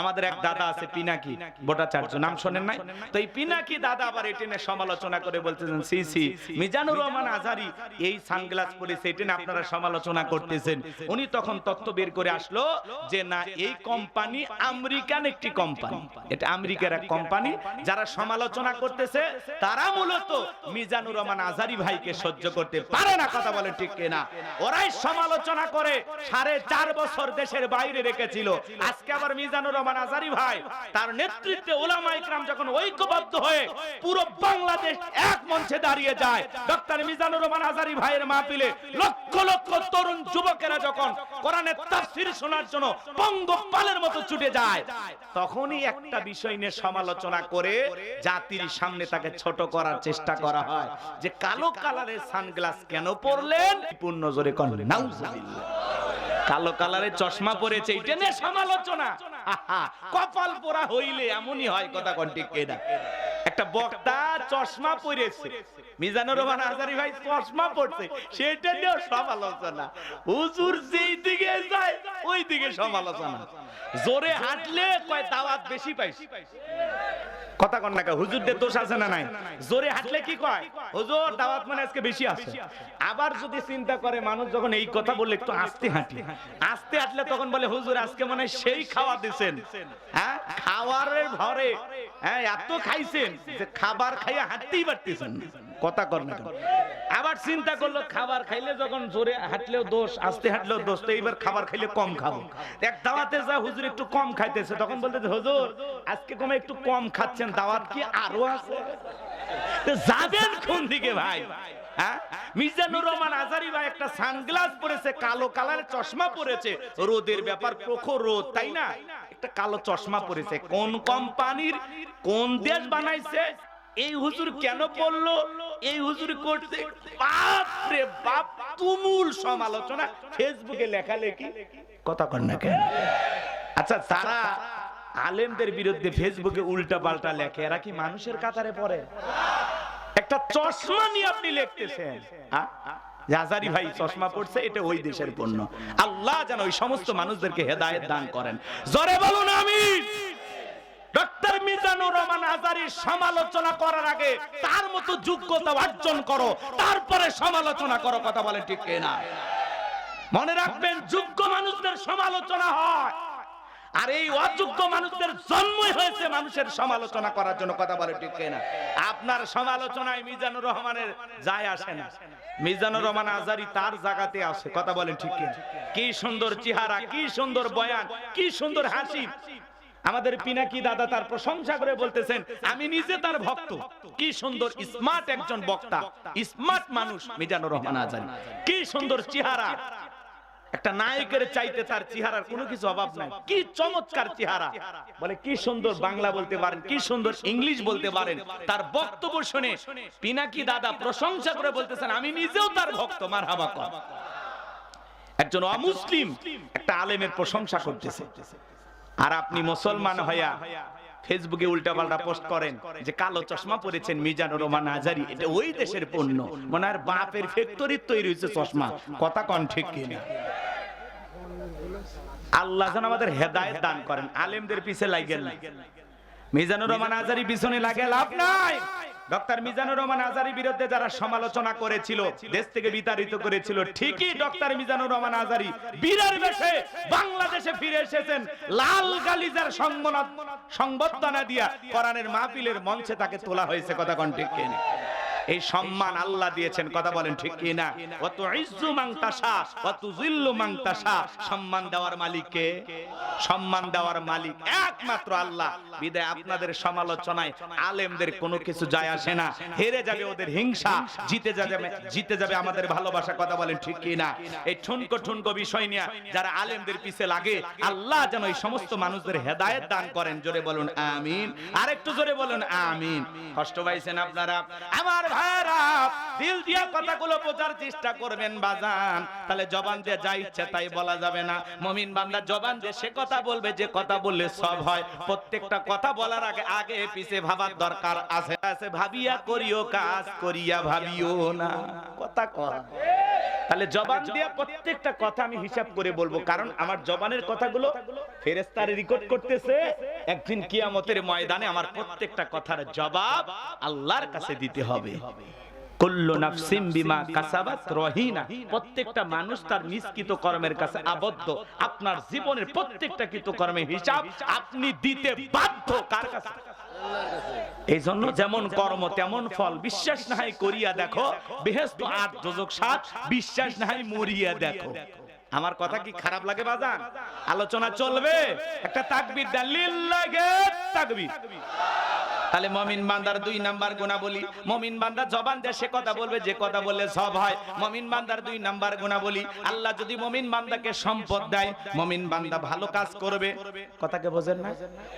আমাদের এক দাদা আছে, পিনাকি। ভট্টাচার্য, নাম শোনেন নাই? তো এই পিনাকি দাদা আবার এটি নিয়ে সমালোচনা করে বলতেছেন, সি সি, মিজানুর রহমান আজারি, এই সানগ্লাস পরেছে এটি নিয়ে আপনারা সমালোচনা করতেছেন। উনি তখন তথ্য বের করে আসলো যে, না, এই কোম্পানি আমেরিকান একটি কোম্পানি। এটা আমেরিকার এক কোম্পানি, যারা সমালোচনা করতেছে, তারা মূলত মিজানুর রহমান আজারি ভাইকে সহ্য করতে পারে না, কথা বলে ঠিক কিনা। ওরাই সমালোচনা করে সাড়ে চার বছর দেশের বাইরে রেখেছিল। আজকে আবার মিজানুর রহমান আজারি ভাই, তার নেতৃত্বে ওলামা ইকরাম যখন ঐক্যবদ্ধ হয়ে পুরো বাংলাদেশ এক মঞ্চে দাঁড়িয়ে যায়, ডক্টর মিজানুর রহমান আজারি ভাইয়ের মাহফিলে লক্ষ লক্ষ তরুণ যুবকেরা যখন কোরআনের তাফসীর শোনার জন্য পঙ্গপালের মতো ছুটে যায়, তখনই একটা বিষয় নিয়ে সমালোচনা করে জাতির সামনে তাকে ছোট করার চেষ্টা করা হয়, যে কালো কালারের সানগ্লাস কেন পরলেন? পূর্ণ জোরে কন, নাউজুবিল্লাহ। কালো কালারের চশমা পরেছে, এটা নিয়ে সমালোচনা। কপাল পোড়া হইলে এমনই হয়, কথা কোন ঠিক একটা বক্তা চশমা পরেছে। মিজানুর রহমান আজারি ভাই চশমা পড়ছে সেটা নিয়েও সমালোচনা। হুজুর যেই দিকে যায় ওই দিকে সমালোচনা। জোরে হাঁটলে কয় দাওয়াত বেশি পাইছি। কথা কন না হুজুরদের দোষ আছে না নাই? জোরে হাঁটলে কি কয়? হুজুর, দাওয়াত মানে আজকে বেশি আছে। আবার যদি চিন্তা করে মানুষ যখন এই কথা বললে একটু আস্তে হাঁটি। আস্তে হাঁটলে তখন বলে, হুজুর, আজকে মানে সেই খাওয়া দিছেন। হ্যাঁ? খাওয়ারের ভরে। হ্যাঁ এত খাইছেন যে খাবার খাইয়া হাঁটতেই পারতেছেন না। কথা কর আবার চিন্তা করল, খাবার খাইলে যখন জোরে হাঁটলেও দোষ, আস্তে হাঁটলেও দোষ, তো এইবার খাবার খাইলে কম খাব। এক দাওয়াতে যা হুজুর একটু কম খাইতেছে, তখন বলতে হুজুর, আজকে কমে একটু কম খাচ্ছেন, দাওয়াত কি আরও আছে? যাবেন কোন দিকে ভাই? হ্যাঁ? মিজানুর রহমান আজারি ভাই একটা সানগ্লাস পরেছে, কালো কালার চশমা পরেছে। রোদের ব্যাপার প্রখর রোদ, তাই না? একটা কালো চশমা পরেছে। কোন কোম্পানির, কোন দেশ বানাইছে? এই হুজুর কেন পড়ল এই হুজুর করতে বাপ রে বাপ তুমুল সমালোচনা। ফেসবুকে লেখালেখি কথা কর না কেন? আচ্ছা তারা আলেমদের বিরুদ্ধে ফেসবুকে উল্টা পাল্টা লেখে। এরা কি মানুষের কাতারে পড়ে? একটা চশমা নিয়ে আপনি লিখতেছেন। আ? ভাই চশমা পড়ছে এটা ওই দেশের পণ্য। আল্লাহ যেন ওই সমস্ত মানুষদেরকে হেদায়েত দান করেন। জোরে বলুন আমি মিজানুর রহমান আজারির সমালোচনা করার আগে তার মতো যোগ্যতা অর্জন করো, তারপরে সমালোচনা করো, কথা বলে ঠিক না মনে রাখবেন, যোগ্য মানুষদের সমালোচনা হয়। আর এই অযোগ্য মানুষদের জন্মই হয়েছে মানুষের সমালোচনা করার জন্য, কথা বলে ঠিক না আপনার সমালোচনায় মিজানুর রহমানের যায় আসে না। মিজানুর রহমান আজারি তার জায়গাতে আসে, কথা বলেন ঠিক কি সুন্দর চেহারা, কি সুন্দর বয়ান, কি সুন্দর হাসি। আমাদের পিনাকি দাদা তার প্রশংসা করে বলতেছেন, আমি নিজে তার ভক্ত। কি সুন্দর স্মার্ট একজন বক্তা। স্মার্ট মানুষ, মিজানুর রহমান আজারি। কি সুন্দর চেহারা। একটা নায়কের চাইতে তার চেহারার কোনো কিছু অভাব নাই। কি চমৎকার চেহারা। বলে, কি সুন্দর বাংলা বলতে পারেন, কি সুন্দর ইংলিশ বলতে পারেন। তার বক্তব্য শুনে পিনাকি দাদা প্রশংসা করে বলতেছেন, আমি নিজেও তার ভক্ত মার হাবা একজন অমুসলিম একটা আলেমের প্রশংসা করতেছে। আর আপনি মুসলমান হইয়া ফেসবুকে উল্টাপাল্টা পোস্ট করেন যে কালো চশমা পরেছেন মিজানুর রহমান আজারি, এটা ওই দেশের পণ্য। মনে হয় বাপের ফ্যাক্টরি তৈরি হয়েছে চশমা। কথা কন ঠিক কিনা? আল্লাহ যেন আমাদের হেদায়েত দান করেন। আলেমদের পিছে লাগেন না। মিজানুর রহমান আজারি পিছনে লাগে লাভ নাই। ডক্টর মিজানুর রহমান আজারির বিরুদ্ধে যারা সমালোচনা করেছিল, দেশ থেকে বিতাড়িত করেছিল, ঠিকই ডক্টর মিজানুর রহমান আজারি বীরের বেশে বাংলাদেশে ফিরে এসেছেন, লাল গালিজার সংবর্ধনা দিয়া কোরআনের মাহফিলের মঞ্চে তাকে তোলা হয়েছে, কথা কোন ঠিক এই সম্মান আল্লাহ দিয়েছেন। কথা বলেন ঠিক কি না অত ইজ্জু মাংতাসা অত জিল্লু মাংতাসা সম্মান দেওয়ার মালিককে? সম্মান দেওয়ার মালিক একমাত্র আল্লাহ। বিদায় আপনাদের সমালোচনায় আলেমদের কোনো কিছু যায় আসে না। হেরে যাবে ওদের হিংসা, জিতে যাবে জিতে যাবে আমাদের ভালোবাসা। কথা বলেন ঠিক কি না এই ঠুনকো ঠুনকো বিষয় নিয়ে যারা আলেমদের পিছে লাগে, আল্লাহ যেন এই সমস্ত মানুষদের হেদায়েত দান করেন। জোরে বলুন, আমিন। আরেকটু জোরে বলুন, আমিন। কষ্ট পাইছেন আপনারা? আমার ভাইরা, দিল দিয়ে কথাগুলো বোঝার চেষ্টা করবেন বাজান। তাহলে জবান দিয়ে যা ইচ্ছে তাই বলা যাবে না। মমিন বান্দা জবান দিয়ে সে কথা বলবে, যে কথা বললে সব হয়। প্রত্যেকটা কথা বলার আগে আগে পিছে ভাবার দরকার আছে। আছে, ভাবিয়া করিও, কাজ করিয়া ভাবিও না। কথা কর তাহলে জবান দিয়ে প্রত্যেকটা কথা আমি হিসাব করে বলব। কারণ আমার জবানের কথাগুলো ফেরেস্তার রেকর্ড করতেছে। একদিন কিয়ামতের ময়দানে আমার প্রত্যেকটা কথার জবাব আল্লাহর কাছে দিতে হবে। কুল্লু নাফসিম প্রত্যেকটা মানুষ তার নিষ্কৃত কর্মের কাছে আবদ্ধ। আপনার জীবনের প্রত্যেকটা কৃত কর্মের হিসাব আপনি দিতে বাধ্য। কার কাছে? এই জন্য যেমন কর্ম, তেমন ফল। বিশ্বাস নাই করিয়া দেখো বেহেস্ত আট যোজক সাত, বিশ্বাস নাই মরিয়া দেখো। আমার কথা কি খারাপ লাগে বাজান? আলোচনা চলবে। একটা তাকবির দেন। লাগে তাকবির। তাহলে মমিন বান্দার দুই নাম্বার গুণা বলি মমিন বান্দা জবান সে কথা বলবে, যে কথা বললে সব হয়। মমিন বান্দার দুই নাম্বার গুণা বলি আল্লাহ যদি মমিন বান্দাকে সম্পদ দেয়, মমিন বান্দা ভালো কাজ করবে। কথাকে বোঝেন না?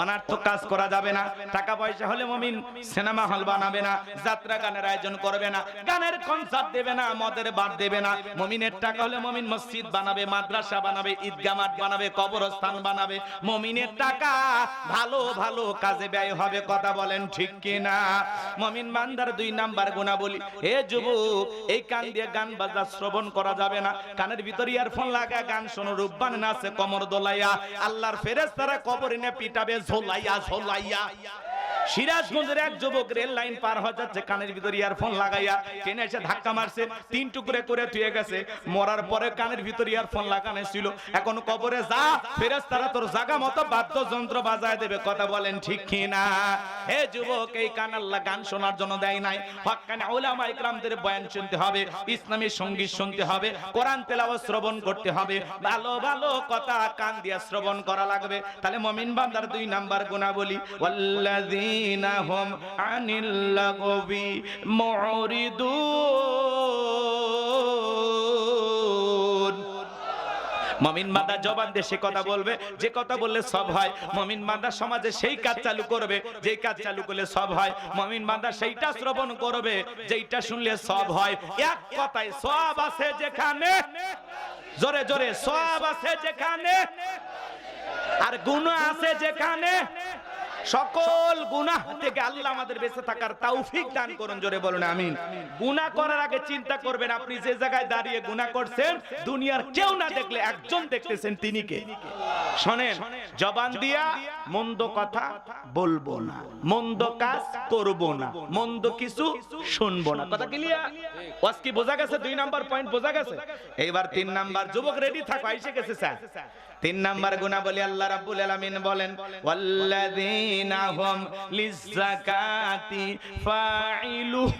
অনার্থক কাজ করা যাবে না। টাকা পয়সা হলে মমিন সিনেমা হল বানাবে না, যাত্রা গানের আয়োজন করবে না, গানের কনসার্ট দেবে না, মদের বার দেবে না। মমিনের টাকা হলে মমিন মসজিদ বানাবে, মাদ্রাসা বানাবে, ঈদগাহ মাঠ বানাবে, কবরস্থান বানাবে। মমিনের টাকা ভালো ভালো কাজে ব্যয় হবে, কথা বলেন, ঠিক কিনা? মমিন বান্দার দুই নাম্বার গুণা বলি হে যুবক, এই কান দিয়ে গান বাজা শ্রবণ করা যাবে না। কানের ভিতর ইয়ারফোন লাগা, গান শোনো, রূপবান নাচে, কমর দোলাইয়া। আল্লাহর ফেরেস্তারা কবর নে পিটাবে, ঝোলাইয়া ঝোলাইয়া। সিরাজগঞ্জের এক যুবক রেল লাইন পার হয়ে যাচ্ছে, কানের ভিতর ইয়ারফোন লাগাইয়া। ট্রেনে এসে ধাক্কা মারছে, তিন টুকরে করে থুয়ে গেছে। মরার পরে কানের ভিতর ইয়ারফোন লাগানো ছিল। এখন কবরে যা ফেরেস তারা তোর জাগা মতো বাদ্যযন্ত্র বাজায় দেবে। কথা বলেন ঠিক কি না হে যুবক, এই কান আল্লাহ গান শোনার জন্য দেয় নাই। হক্কানে ওলামা ইকরামদের বয়ান শুনতে হবে, ইসলামী সংগীত শুনতে হবে, কোরআন তেলাওয়াত শ্রবণ করতে হবে। ভালো ভালো কথা কান দিয়া শ্রবণ করা লাগবে। তাহলে মমিন বান্দার দুই নাম্বার গুণা বলি ওয়াল্লাযীনা হুম আনিল মুরিদুন মমিন বান্দা জবান দিয়ে সে কথা বলবে, যে কথা বললে সব হয়। মমিন বান্দা সমাজে সেই কাজ চালু করবে যেই কাজ চালু করলে সব হয়। মমিন বান্দা সেইটা শ্রবণ করবে, যেইটা শুনলে সব হয়। এক কথায় সব আছে যেখানে, জোরে জোরে, সব আছে যেখানে, আর গুণ আছে যেখানে সকল গুনাহ থেকে আল্লাহ আমাদের বেঁচে থাকার তৌফিক দান করুন, জোরে বলুন, আমিন। গুনাহ করার আগে চিন্তা করবেন, আপনি যে জায়গায় দাঁড়িয়ে গুনাহ করছেন, দুনিয়ার কেউ না দেখলে একজন দেখতেছেন তিনি কে? শোনেন, জবান দিয়া মন্দ কথা বলব না, মন্দ কাজ করব না, মন্দ কিছু শুনব না। কথা ক্লিয়ার ওয়াজ কি বোঝা গেছে? দুই নাম্বার পয়েন্ট বোঝা গেছে? এইবার তিন নাম্বার, যুবক রেডি থাকো এসে গেছে, স্যার। তিন নাম্বার গুণা বলি আল্লাহ রাব্বুল আলামিন বলেন ওয়াল্লাযীনা হুম লিযাকাতি ফাইলুন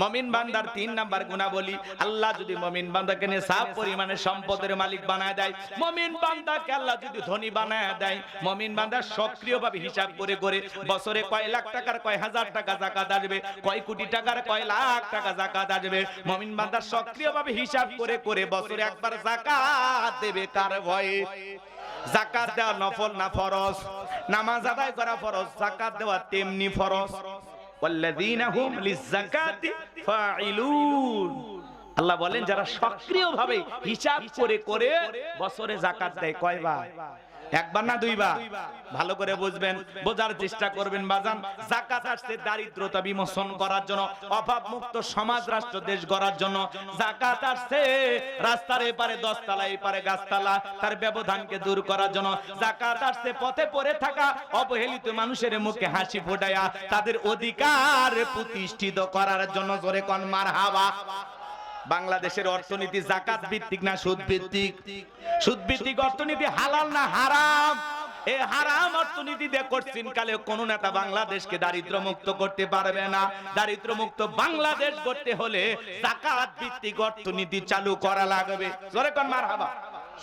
মমিন বান্দার তিন নাম্বার গুণা বলি আল্লাহ যদি মমিন বান্দাকে নিয়ে সাফ পরিমাণে সম্পদের মালিক বানায় দেয়, মমিন বান্দাকে আল্লাহ যদি ধনী বানায় দেয়, মমিন বান্দা সক্রিয়ভাবে হিসাব করে করে বছরে কয় লাখ টাকার, কয় হাজার টাকা জাকাত আসবে, কয় কোটি টাকার, কয় লাখ টাকা জাকাত আসবে, মমিন বান্দা সক্রিয়ভাবে হিসাব করে করে বছরে একবার জাকাত দেবে কার ভয়ে? জাকাত দেওয়া নফল না ফরজ? নামাজ আদায় করা ফরজ, জাকাত দেওয়া তেমনি ফরজ। আল্লাহ বলেন যারা সক্রিয়ভাবে হিসাব করে করে বছরে জাকাত দেয় কয়বার? একবার না দুইবার? ভালো করে বুঝবেন, বোঝার চেষ্টা করবেন বাজান। জাকাত আসছে দারিদ্রতা বিমোচন করার জন্য অভাব মুক্ত সমাজ রাষ্ট্র দেশ গড়ার জন্য। জাকাত আসছে রাস্তার এপারে দশতলা, এপারে গাছতলা, তার ব্যবধানকে দূর করার জন্য। জাকাত আসছে পথে পড়ে থাকা অবহেলিত মানুষের মুখে হাসি ফোটায়া, তাদের অধিকার প্রতিষ্ঠিত করার জন্য। জোরে কন মার হাওয়া বাংলাদেশের অর্থনীতি জাকাত ভিত্তিক না সুদ ভিত্তিক সুদ ভিত্তিক অর্থনীতি হালাল না হারাম? এই হারাম অর্থনীতি দিয়ে করছেন কালে কোন নেতা বাংলাদেশকে দারিদ্র মুক্ত করতে পারবে না। দারিদ্র মুক্ত বাংলাদেশ করতে হলে জাকাত ভিত্তিক অর্থনীতি চালু করা লাগবে। জোরে কোন মার হাবা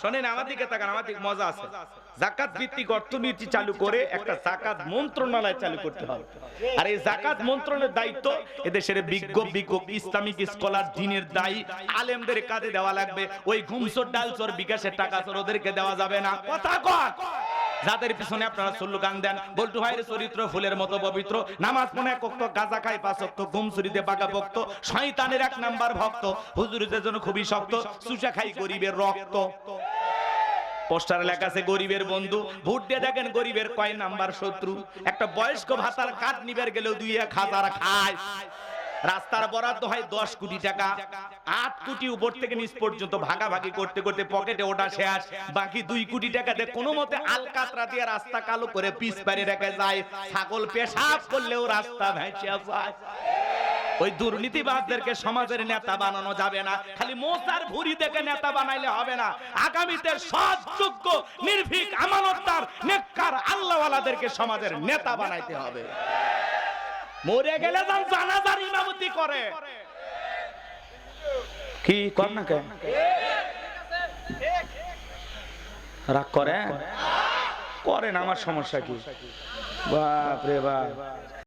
শোনেন আমার দিকে তাকান আমার দিকে মজা আছে। জাকাত ভিত্তিক অর্থনীতি চালু করে একটা জাকাত মন্ত্রণালয় চালু করতে হবে। আর এই জাকাত মন্ত্রণের দায়িত্ব এদেশের বিজ্ঞ বিজ্ঞ ইসলামিক স্কলার দিনের দায়ী। আলেমদের কাজে দেওয়া লাগবে। ওই ঘুমসোর ডালসোর বিকাশের টাকা চোর ওদেরকে দেওয়া যাবে না। কথা কন যাদের পিছনে আপনারা সুল্লুকান দেন বল্টু ভাইয়ের চরিত্র ফুলের মতো পবিত্র। নামাজ মনে কক্ত গাজা খাই পাঁচক্ত ঘুম চুরিতে বাঁকা ভক্ত। শয়তানের এক নাম্বার ভক্ত। হুজুরদের জন্য খুবই শক্ত সুসা খাই গরিবের রক্ত। পোস্টার লেখা আছে, গরিবের বন্ধু। ভোট দিয়ে দেখেন গরিবের কয় নাম্বার শত্রু? একটা বয়স্ক ভাতার কাঠ নিবার গেলেও দুই এক হাজার খায়। রাস্তার বরাদ্দ হয় দশ কোটি টাকা। আট কোটি উপর থেকে নিচ পর্যন্ত ভাগাভাগি করতে করতে পকেটে ওটা শেষ। বাকি দুই কোটি টাকা দিয়ে কোনো মতে আলকাতরা দিয়ে রাস্তা কালো করে পিস পারে রেখে যায়। ছাগল পেশাব করলেও রাস্তা ভেসে যায়। ওই দুর্নীতিবাজদেরকে সমাজের নেতা বানানো যাবে না। খালি মোসার ভুরি দেখে নেতা বানাইলে হবে না। আগামীতে সৎ, যোগ্য, নির্ভীক, আমানতদার, নেককার, আল্লাহওয়ালাদেরকে সমাজের নেতা বানাইতে হবে। মরে গেলে যান জানাজার ইমামতি করে। কি কর না কে? রাগ করে করেন, আমার সমস্যা কি? বাপ রে বাপ।